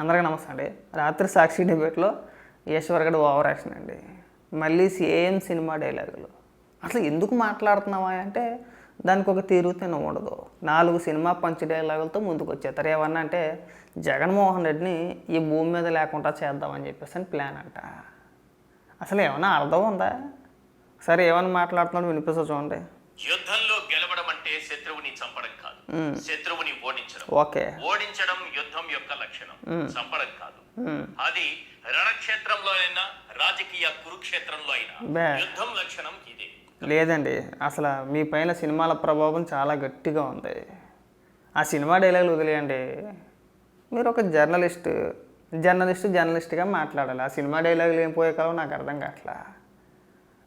అందరికీ నమస్తే అండి. రాత్రి సాక్షి డిబేట్లో ఈశ్వర్ గడు ఓవర్ యాక్షన్ అండి. మళ్ళీ సేమ్ సినిమా డైలాగులు. అసలు ఎందుకు మాట్లాడుతున్నావా అంటే దానికి ఒక తీరుతేనే ఉండదు. నాలుగు సినిమా పంచ్ డైలాగులతో ముందుకు వచ్చేస్తారు ఏమన్నా అంటే జగన్మోహన్ రెడ్డిని ఈ భూమి మీద లేకుండా చేద్దామని చెప్పేసి అని ప్లాన్ అంట. అసలు ఏమైనా అర్థం ఉందా? సరే ఏమైనా మాట్లాడుతున్నాడు వినిపిస్తా చూడండి యుద్ధంలో గెలవడం అంటే శత్రువుని చంపడం కాదు శత్రువుని ఓడించడం. ఓకే ఓడించడం యుద్ధం యొక్క లక్షణం. చంపడం కాదు. మ్మ్. అది రణక్షేత్రంలో అయినా రాజకీయ కురుక్షేత్రంలో అయినా. యుద్ధం లక్షణం ఇదే. లేదండి. అసలు మీ పైన సినిమాల ప్రభావం చాలా గట్టిగా ఉంది. ఆ సినిమా డైలాగులు వదిలేయండి. మీరు ఒక జర్నలిస్ట్ జర్నలిస్ట్ జర్నలిస్ట్గా మాట్లాడాలి. ఆ సినిమా డైలాగులు ఏం పోయే కాలం నాకు అర్థం కావట్లా.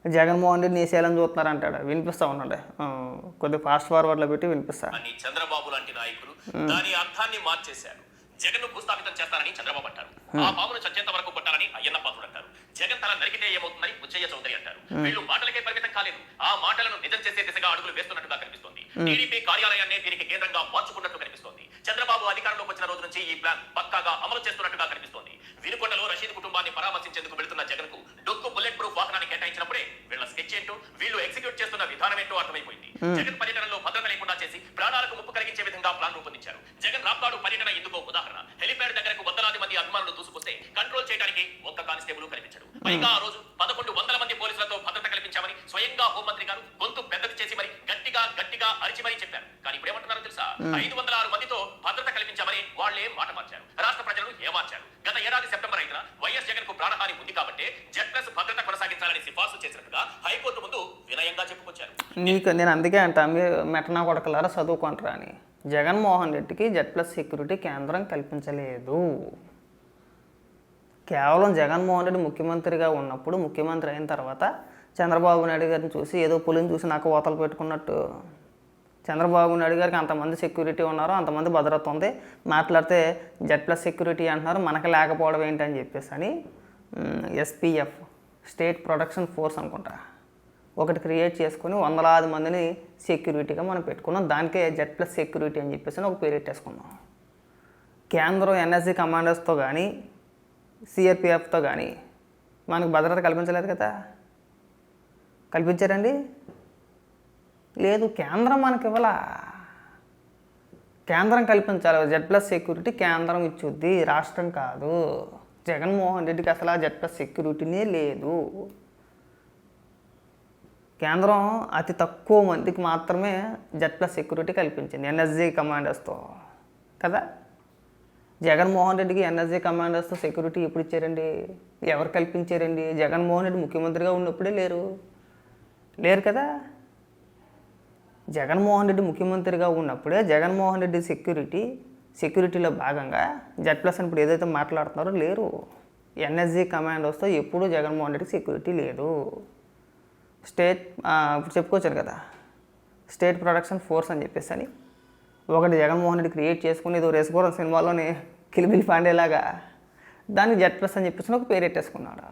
జగన్మోహన్ రెడ్డి నీసేయాలని చూస్తున్నారు అంటాడు వినిపిస్తా ఉన్నాడు కొద్దిగా ఫాస్ట్ ఫార్వర్డ్లో పెట్టి వినిపిస్తా. చంద్రబాబు లాంటి నాయకులు దాని అర్థాన్ని మార్చేశారు. జగన్ను భూస్థాపితం చేస్తారని చంద్రబాబు అంటారు. ఆ పామును చచ్చేంత వరకు కొట్టాలని అయ్యన్న పాత్రుడు అంటారు. జగన్ తల నరికితే ఏమవుతుందని బుచ్చయ్య చౌదరి అంటారు. వీళ్ళు మాటలకే పరిమితం కాలేదు. ఆ మాటలను నిజం చేసే దిశగా అడుగులు వేస్తున్నట్టుగా కనిపిస్తోంది. టీడీపీ కార్యాలయాన్ని దీనికి కేంద్రంగా మార్చుకున్నట్టు కనిపిస్తోంది. చంద్రబాబు అధికారంలోకి వచ్చిన రోజు నుంచి ఈ ప్లాన్ పక్కాగా అమలు చేస్తున్నట్టుగా కనిపిస్తోంది. వినుకొండలో రషీద్ కుటుంబాన్ని పరామర్శించేందుకు ఏంటో వీళ్ళు ఎగ్జిక్యూట్ చేస్తున్న విధానం ఏంటో అర్థమైపోయింది. జగన్ పర్యటనలో భద్రత లేకుండా చేసి ప్రాణాలకు ముప్పు కలిగించే విధంగా ప్లాన్ రూపొందించారు. జగన్ రాప్తాడు పర్యటన ఇందుకో ఉదాహరణ. హెలిప్యాడ్ దగ్గరకు వందలాది మంది అభిమానులు దూసుకొస్తే కంట్రోల్ చేయడానికి ఒక్క కానిస్టేబుల్ కనిపించడు. పైగా ఆ రోజు పదకొండు వందల మంది పోలీసులతో భద్రత కల్పించామని స్వయంగా హోంమంత్రి గారు గొంతు పెద్దది చేసి మరి గట్టిగా గట్టిగా అరిచి మరీ చెప్పారు. కానీ ఇప్పుడు ఏమంటున్నారో తెలుసా? ఐదు వందల ఆరు మందితో భద్రత కల్పించామని వాళ్ళే మాట మార్చారు. రాష్ట్ర ప్రజలను ఏమార్చారు? గత ఏడాది సెప్టెంబర్ ఐదున వైఎస్ జగన్కు ప్రాణహాని ఉంది కాబట్టి జెడ్ ప్లస్ భద్రత కొనసాగించాలని సిఫార్సు చేసినట్టుగా హైకోర్టు ముందు వినయంగా చెప్పుకొచ్చారు. నీకు నేను అందుకే అంటా మెటనా కొడకలారా చదువుకుంటారా అని. జగన్మోహన్ రెడ్డికి జెడ్ ప్లస్ సెక్యూరిటీ కేంద్రం కల్పించలేదు. కేవలం జగన్మోహన్ రెడ్డి ముఖ్యమంత్రిగా ఉన్నప్పుడు ముఖ్యమంత్రి అయిన తర్వాత చంద్రబాబు నాయుడు గారిని చూసి ఏదో పులిని చూసి నాకు ఓతలు పెట్టుకున్నట్టు చంద్రబాబు నాయుడు గారికి అంతమంది సెక్యూరిటీ ఉన్నారు అంతమంది భద్రత ఉంది. మాట్లాడితే జెడ్ ప్లస్ సెక్యూరిటీ అంటున్నారు మనకి లేకపోవడం ఏంటని చెప్పేసి అని ఎస్పీఎఫ్ స్టేట్ ప్రొటెక్షన్ ఫోర్స్ అనుకుంటా. ఒకటి క్రియేట్ చేసుకొని వందలాది మందిని సెక్యూరిటీగా మనం పెట్టుకున్నాం. దానికే జెడ్ ప్లస్ సెక్యూరిటీ అని చెప్పేసి అని ఒక పేరు పెట్టేసుకున్నాం కేంద్రం ఎన్ఎస్జీ కమాండర్స్తో కానీ సిఆర్పిఎఫ్తో కానీ మనకు భద్రత కల్పించలేదు కదా? కల్పించారండి? లేదు కేంద్రం మనకి ఇవ్వాల? కేంద్రం కల్పించాలి. జెడ్ ప్లస్ సెక్యూరిటీ కేంద్రం ఇచ్చుద్ది. రాష్ట్రం కాదు. జగన్మోహన్ రెడ్డికి అసలు ఆ జెడ్ ప్లస్ సెక్యూరిటీనే లేదు. కేంద్రం అతి తక్కువ మందికి మాత్రమే జెడ్ ప్లస్ సెక్యూరిటీ కల్పించింది. ఎన్ఎస్జీ కమాండర్స్తో కదా? జగన్మోహన్ రెడ్డికి ఎన్ఎస్జీ కమాండర్స్తో సెక్యూరిటీ ఎప్పుడు ఇచ్చారండి? ఎవరు కల్పించారండి? జగన్మోహన్ రెడ్డి ముఖ్యమంత్రిగా ఉన్నప్పుడే లేరు. లేరు కదా? జగన్మోహన్ రెడ్డి ముఖ్యమంత్రిగా ఉన్నప్పుడే జగన్మోహన్ రెడ్డి సెక్యూరిటీ సెక్యూరిటీలో భాగంగా జెడ్ ప్లస్ అని ఇప్పుడు ఏదైతే మాట్లాడుతున్నారో లేరు. ఎన్ఎస్జీ వస్తే ఎప్పుడూ జగన్మోహన్ రెడ్డికి సెక్యూరిటీ లేదు. స్టేట్ ఇప్పుడు చెప్పుకోవచ్చారు కదా స్టేట్ ప్రొడక్షన్ ఫోర్స్ అని చెప్పేసి అని. ఒకటి జగన్మోహన్ రెడ్డి క్రియేట్ చేసుకుని ఏదో రేసుకోవడం సినిమాలోని కిలిబిలి పాండేలాగా. దాన్ని జెడ్ ప్లస్ అని చెప్పేసి ఒక పేరు పెట్టేసుకున్నాడు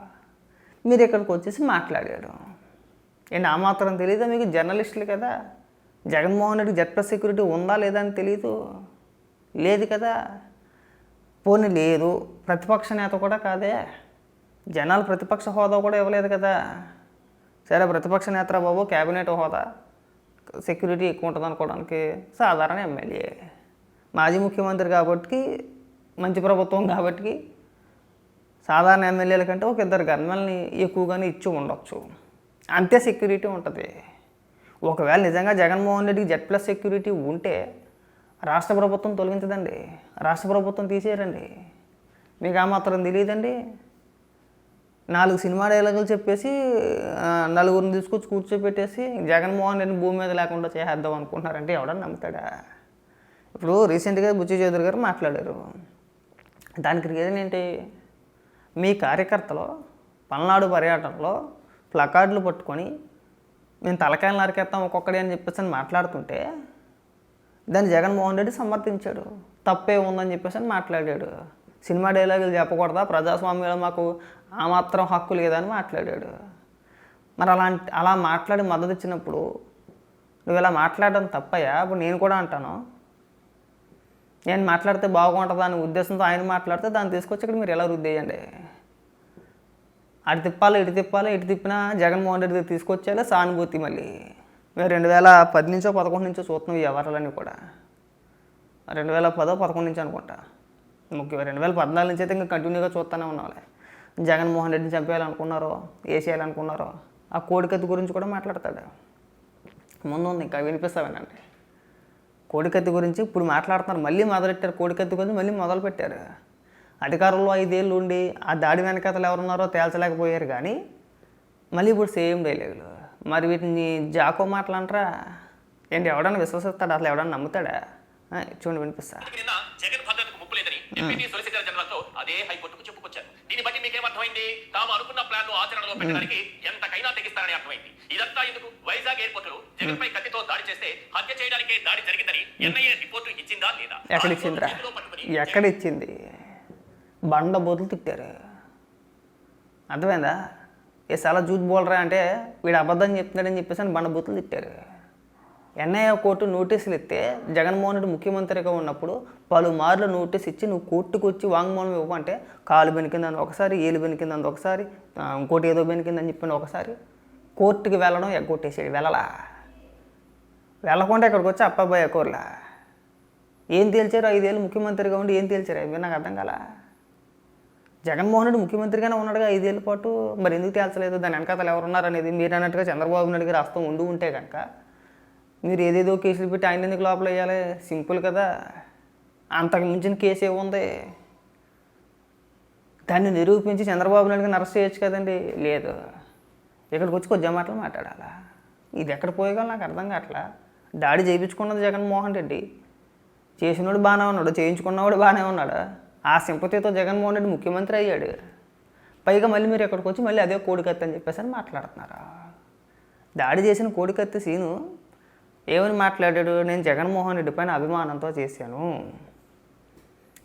మీరు ఇక్కడికి వచ్చేసి మాట్లాడాడు ఏంటి ఆ మాత్రం తెలియదా మీకు? జర్నలిస్టులు కదా. Jaganmohan Reddy Z plus security ఉందా లేదా అని తెలియదు లేదు కదా. పోనీ లేదు. ప్రతిపక్ష నేత కూడా కాదే. జనాలు ప్రతిపక్ష హోదా కూడా ఇవ్వలేదు కదా. సరే ప్రతిపక్ష నేత బాబు? క్యాబినెట్ హోదా. సెక్యూరిటీ ఎక్కువ ఉంటుంది అనుకోవడానికి సాధారణ ఎమ్మెల్యే. మాజీ ముఖ్యమంత్రి కాబట్టి మంచి ప్రభుత్వం కాబట్టి సాధారణ ఎమ్మెల్యేల కంటే ఒక ఇద్దరు గన్మెల్ని ఎక్కువగానే ఇచ్చి ఉండొచ్చు. అంతే సెక్యూరిటీ ఉంటుంది. ఒకవేళ నిజంగా జగన్మోహన్ రెడ్డికి జెడ్ ప్లస్ సెక్యూరిటీ ఉంటే రాష్ట్ర ప్రభుత్వం తొలగించదండి. రాష్ట్ర ప్రభుత్వం తీసేయరండి. మీకు ఆ మాత్రం తెలియదండి. నాలుగు సినిమా డైలాగులు చెప్పేసి నలుగురిని తీసుకొచ్చి కూర్చోపెట్టేసి జగన్మోహన్ రెడ్డిని భూమి మీద లేకుండా చేసేద్దాం అనుకుంటున్నారంటే ఎవడన్నా నమ్ముతాడా? ఇప్పుడు రీసెంట్గా బుచ్చి చౌదరి గారు మాట్లాడారు. దానికి రీజన్ ఏంటి? మీ కార్యకర్తలు పల్నాడు పర్యటనలో ప్లకార్డులు పట్టుకొని మేము తలకాయలు నరికేస్తాం ఒక్కొక్కడే అని చెప్పేసి అని మాట్లాడుతుంటే దాన్ని జగన్మోహన్ రెడ్డి సమర్థించాడు. తప్పే ఉందని చెప్పేసి అని మాట్లాడాడు. సినిమా డైలాగులు చెప్పకూడదా? ప్రజాస్వామ్యంలో మాకు ఆ మాత్రం హక్కు లేదని మాట్లాడాడు. మరి అలాంటి అలా మాట్లాడి మద్దతు ఇచ్చినప్పుడు నువ్వు ఇలా మాట్లాడడం తప్పయ్యా ఇప్పుడు నేను కూడా అంటాను. నేను మాట్లాడితే బాగుంటుందా అనే ఉద్దేశంతో ఆయన మాట్లాడితే దాన్ని తీసుకొచ్చి ఇక్కడ మీరు ఎలా రుద్దేయండి? అటు తిప్పాలి ఇటు తిప్పాలి ఇటు తిప్పినా జగన్మోహన్ రెడ్డి తీసుకొచ్చేలా సానుభూతి మళ్ళీ. మేము రెండు వేల పది నుంచో పదకొండు నుంచో చూస్తున్నాం ఈ వ్యవహారాలన్నీ కూడా. రెండు వేల పదో పదకొండు నుంచి అనుకుంటా. ముఖ్యంగా రెండు వేల పద్నాలుగు నుంచి అయితే ఇంకా కంటిన్యూగా చూస్తూనే ఉన్నాంలే. జగన్మోహన్ రెడ్డిని చంపేయాలనుకున్నారో వేసేయాలనుకున్నారో ఆ కోడికత్తి గురించి కూడా మాట్లాడతాడు. ముందు ఉంది ఇంకా వినిపిస్తా వినండి. కోడికత్తి గురించి ఇప్పుడు మాట్లాడుతున్నారు మళ్ళీ మొదలెట్టారు? కోడికత్తి గురించి మళ్ళీ మొదలు పెట్టారు అధికారంలో ఐదేళ్ళు ఉండి ఆ దాడి వెనకతలు ఎవరున్నారో తేల్చలేకపోయారు కానీ మళ్ళీ ఇప్పుడు సేమ్ డైలాగులు. మరి వీటిని జాకో మాటలంటారా? ఏంటి ఎవడన్నా విశ్వసిస్తాడా? అసలు ఎవడన్నా నమ్ముతాడా? చూడండి వినిపిస్తా. జగన్ భద్రతకు ముప్పు లేదని డిప్యూటీ సొలిసిటర్ జనరల్తో అదే హైకోర్టుకు చెప్పుకొచ్చారు. దీన్ని బట్టి మీకేం అర్థమైంది? తాము అనుకున్న ప్లాన్ను ఆచరణలో పెట్టడానికి ఎంతకైనా తెగిస్తారని అర్థమైంది. ఇదంతా ఎందుకు? వైజాగ్ ఎయిర్పోర్ట్లో జగన్ పై కత్తితో దాడి చేస్తే హత్య చేయడానికే దాడి జరిగిందని ఎన్ఐఏ రిపోర్టు ఇచ్చిందా లేదా? ఎక్కడ ఎక్కడ ఇచ్చింది బండ బోతులు తిట్టారు. అర్థమైందా? ఏ చాలా జూత్ బోలరా అంటే వీడు అబద్ధం చెప్తున్నాడని చెప్పేసి అని బండ బూతులు తిట్టారు. ఎన్ఐఏ కోర్టు నోటీసులు ఇస్తే జగన్మోహన్ రెడ్డి ముఖ్యమంత్రిగా ఉన్నప్పుడు పలుమార్లు నోటీస్ ఇచ్చి నువ్వు కోర్టుకు వచ్చి వాంగ్మూలం ఇవ్వమంటే కాలు బెనికిందని ఒకసారి ఏలు బెనికిందని ఒకసారి ఇంకోటి ఏదో బెనికిందని చెప్పిన ఒకసారి కోర్టుకి వెళ్ళడం ఎగ్గొట్టేసాడు వెళ్ళలా. వెళ్ళకుండా ఇక్కడికి వచ్చి అప్పాబాయ్ కూరలా. ఏం తేల్చారు ఐదేళ్ళు ముఖ్యమంత్రిగా ఉండి ఏం తేల్చారు అవి నాకు అర్థం కదా జగన్మోహన్ రెడ్డి ముఖ్యమంత్రిగానే ఉన్నాడుగా ఐదేళ్ళ పాటు. మరి ఎందుకు తేల్చలేదు? దాని వెనకాతలు ఎవరున్నారు అనేది మీరు అన్నట్టుగా చంద్రబాబు నాయుడు గారు ఉండి ఉంటే కనుక మీరు ఏదేదో కేసులు పెట్టి ఆయన ఎందుకు లోపల వేయాలి? సింపుల్ కదా. అంతకు మించిన కేసు ఏముంది దాన్ని నిరూపించి చంద్రబాబు నాయుడు గారిని అరెస్ట్ చేయొచ్చు కదండి. లేదు. ఇక్కడికి వచ్చి కొద్దిగా మాటలు మాట్లాడాలా? ఇది ఎక్కడ పోయగల నాకు అర్థం కావట్లా? దాడి చేయించుకున్నది జగన్మోహన్ రెడ్డి. చేసినోడు బాగానే ఉన్నాడు. చేయించుకున్నవాడు బాగానే ఉన్నాడు. ఆ సింపతితో జగన్మోహన్ రెడ్డి ముఖ్యమంత్రి అయ్యాడు పైగా మళ్ళీ మీరు ఇక్కడికి వచ్చి మళ్ళీ అదే కోడికత్తి అని చెప్పేసి అని మాట్లాడుతున్నారా? దాడి చేసిన కోడికత్తి సీను ఏమని మాట్లాడాడు? నేను జగన్మోహన్ రెడ్డి పైన అభిమానంతో చేశాను.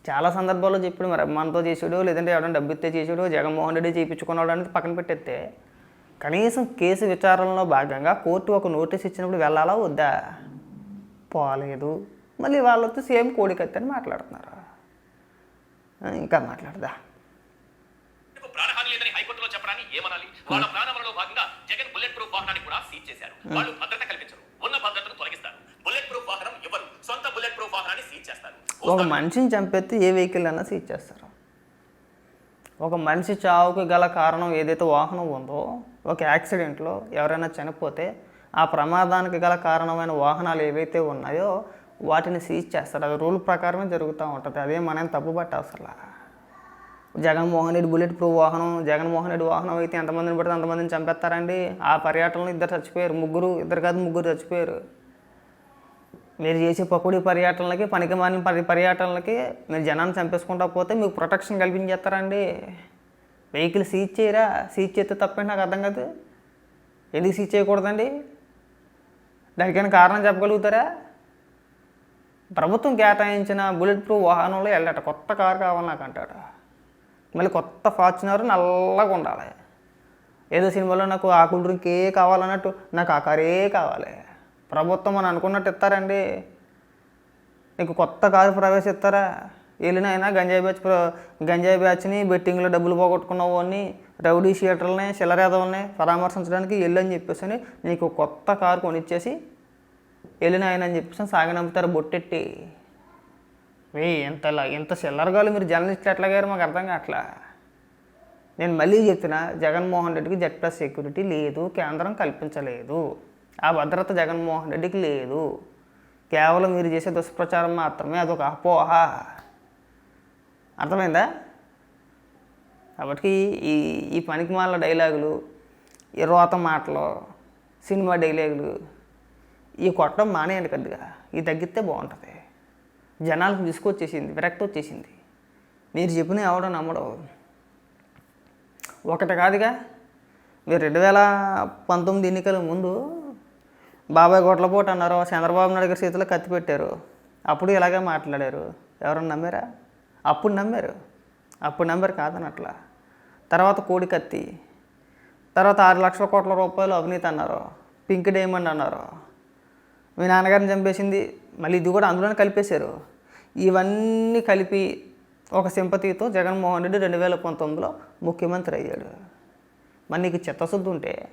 చాలా సందర్భాల్లో చెప్పాడు మరి అభిమానంతో చేసాడు లేదంటే ఎవరైనా డబ్బు ఇస్తే చేసాడు జగన్మోహన్ రెడ్డి చేయించుకున్నాడు అనేది పక్కన పెట్టేస్తే కనీసం కేసు విచారణలో భాగంగా కోర్టు ఒక నోటీస్ ఇచ్చినప్పుడు వెళ్ళాలా వద్దా? పోలేదు. మళ్ళీ వాళ్ళు వచ్చి సేమ్ కోడికత్తి అని మాట్లాడుతున్నారు. ఇంకా మాట్లాడదా? ఎందుకు ప్రాణహాని లేదని హైకోర్టులో చెప్పడాన్ని ఏమనాలి? వాళ్ళ ప్రాణంలో భాగంగా జగన్ బుల్లెట్ ప్రూఫ్ వాహనాన్ని కూడా సీజ్ చేశారు. వాళ్ళు భద్రత కల్పించరు. ఉన్న భద్రతను తొలగిస్తారు. బుల్లెట్ ప్రూఫ్ వాహనం ఇవ్వరు సొంత బుల్లెట్ ప్రూఫ్ వాహనాన్ని సీజ్ చేస్తారు. ఒక మనిషిని చంపేస్తే ఏ వెహికల్ అన్నా సీజ్ చేస్తారు. ఒక మనిషి చావుకి గల కారణం ఏదైతే వాహనం ఉందో ఒక యాక్సిడెంట్లో ఎవరైనా చనిపోతే ఆ ప్రమాదానికి గల కారణమైన వాహనాలు ఏవైతే ఉన్నాయో వాటిని సీజ్ చేస్తారు. అది రూల్ ప్రకారమే జరుగుతూ ఉంటుంది. అదే మనం తప్పు పట్ట అవసరం జగన్మోహన్ రెడ్డి బుల్లెట్ ప్రూఫ్ వాహనం జగన్మోహన్ రెడ్డి వాహనం అయితే ఎంతమందిని పడితే అంతమందిని చంపేస్తారండి. ఆ పర్యటనలో ఇద్దరు చచ్చిపోయారు. ముగ్గురు ఇద్దరు కాదు ముగ్గురు చచ్చిపోయారు. మీరు చేసే పకోడీ పర్యటనలకి పనికి మాలిన పరి పర్యటనలకి మీరు జనాన్ని చంపేసుకుంటా పోతే మీకు ప్రొటెక్షన్ కల్పించేస్తారండి. వెహికల్ సీజ్ చేయరా? సీజ్ చేస్తే తప్పండి నాకు అర్థం కాదు. ఎందుకు సీజ్ చేయకూడదండి? దానికైనా కారణం చెప్పగలుగుతారా? ప్రభుత్వం కేటాయించిన బుల్లెట్ ప్రూఫ్ వాహనంలో వెళ్ళట. కొత్త కారు కావాలి నాకు అంటాడు. మళ్ళీ కొత్త ఫార్చునర్ నల్లగా ఉండాలి. ఏదో సినిమాలో నాకు ఆ కూల్ ఏ కావాలన్నట్టు నాకు ఆ కారే కావాలి. ప్రభుత్వం అని అనుకున్నట్టు ఇస్తారండి. నీకు కొత్త కారు ప్రవేశిస్తారా? వెళ్ళినైనా గంజాయి బ్యాచ్ ప్ర- గంజాయి బ్యాచ్ని బెట్టింగ్లో డబ్బులు పోగొట్టుకున్న వాడిని రౌడీ షీటర్లని శిలరేదవుల్ని పరామర్శించడానికి వెళ్ళని చెప్పేసి అని నీకు కొత్త కారు కొనిచ్చేసి వెళ్ళిన ఆయన అని చెప్పేసి సాగనంపుతారు బొట్టెట్టి వే ఎంత ఎంత చిల్లరగాలు మీరు జర్నలిస్టులు ఎట్లాగారు మాకు అర్థం కావట్లా. నేను మళ్ళీ చెప్తున్నా జగన్మోహన్ రెడ్డికి జెడ్ ప్లస్ సెక్యూరిటీ లేదు కేంద్రం కల్పించలేదు. ఆ భద్రత జగన్మోహన్ రెడ్డికి లేదు. కేవలం మీరు చేసే దుష్ప్రచారం మాత్రమే అదొక అపోహ. అర్థమైందా? కాబట్టి ఈ ఈ పనికి మాల డైలాగులు ఈ రోత మాటలు సినిమా డైలాగులు ఈ కొట్టడం మానేయండి కొద్దిగా ఇది తగ్గితే బాగుంటుంది. జనాలకు తీసుకొచ్చేసింది విరక్తి వచ్చేసింది మీరు చెప్పిన ఎవడో నమ్మడం. ఒకటి కాదుగా మీరు రెండు వేల పంతొమ్మిది ఎన్నికల ముందు బాబాయ్ గొడ్లపోటు అన్నారు చంద్రబాబు నాయుడు గారి చేతిలో కత్తి పెట్టారు. అప్పుడు ఇలాగే మాట్లాడారు. ఎవరన్నా నమ్మారా? అప్పుడు నమ్మారు. అప్పుడు నమ్మారు కాదని అట్లా తర్వాత కోడి కత్తి. తర్వాత ఆరు లక్షల కోట్ల రూపాయలు అవినీతి అన్నారు. పింక్ డైమండ్ అన్నారు. మీ నాన్నగారిని చంపేసింది. మళ్ళీ ఇది కూడా అందులోనే కలిపేశారు. ఇవన్నీ కలిపి ఒక సింపతితో జగన్మోహన్ రెడ్డి రెండు వేల పంతొమ్మిదిలో ముఖ్యమంత్రి అయ్యాడు. మరి నీకు చిత్తశుద్ధి ఉంటే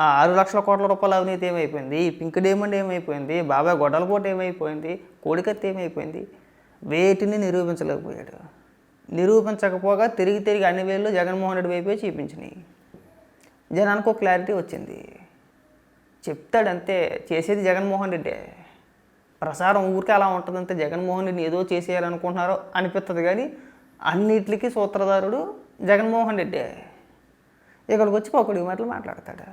ఆ ఆరు లక్షల కోట్ల రూపాయల అవినీతి ఏమైపోయింది? పింక్ డైమండ్ ఏమైపోయింది? బాబాయ్ గొడ్డలపోటు ఏమైపోయింది? కోడికత్తి ఏమైపోయింది? వేటిని నిరూపించలేకపోయాడు. నిరూపించకపోగా తిరిగి తిరిగి అన్ని వేళ్ళు జగన్మోహన్ రెడ్డి వైపే చూపించినాయి. జనానికి ఒక క్లారిటీ వచ్చింది. చెప్తాడంతే చేసేది జగన్మోహన్ రెడ్డి. ప్రసారం ఊరికే అలా ఉంటుందంటే జగన్మోహన్ రెడ్డి ఏదో చేసేయాలనుకుంటున్నారో అనిపిస్తుంది కానీ అన్నిటికీ సూత్రధారుడు జగన్మోహన్ రెడ్డి. ఇక్కడికి వచ్చి ఒకటి మాటలు మాట్లాడతాడు.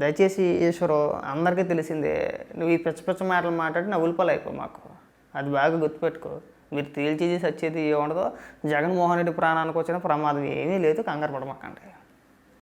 దయచేసి ఈశ్వరు అందరికీ తెలిసిందే నువ్వు ఈ పిచ్చ పిచ్చ మాటలు మాట్లాడి నవ్వులపాలు అయిపో మాకు. అది బాగా గుర్తుపెట్టుకో. మీరు తేల్చేది సచ్చేది ఏముండదో జగన్మోహన్ రెడ్డి ప్రాణానికి వచ్చిన ప్రమాదం ఏమీ లేదు కంగారు పడమాకండి.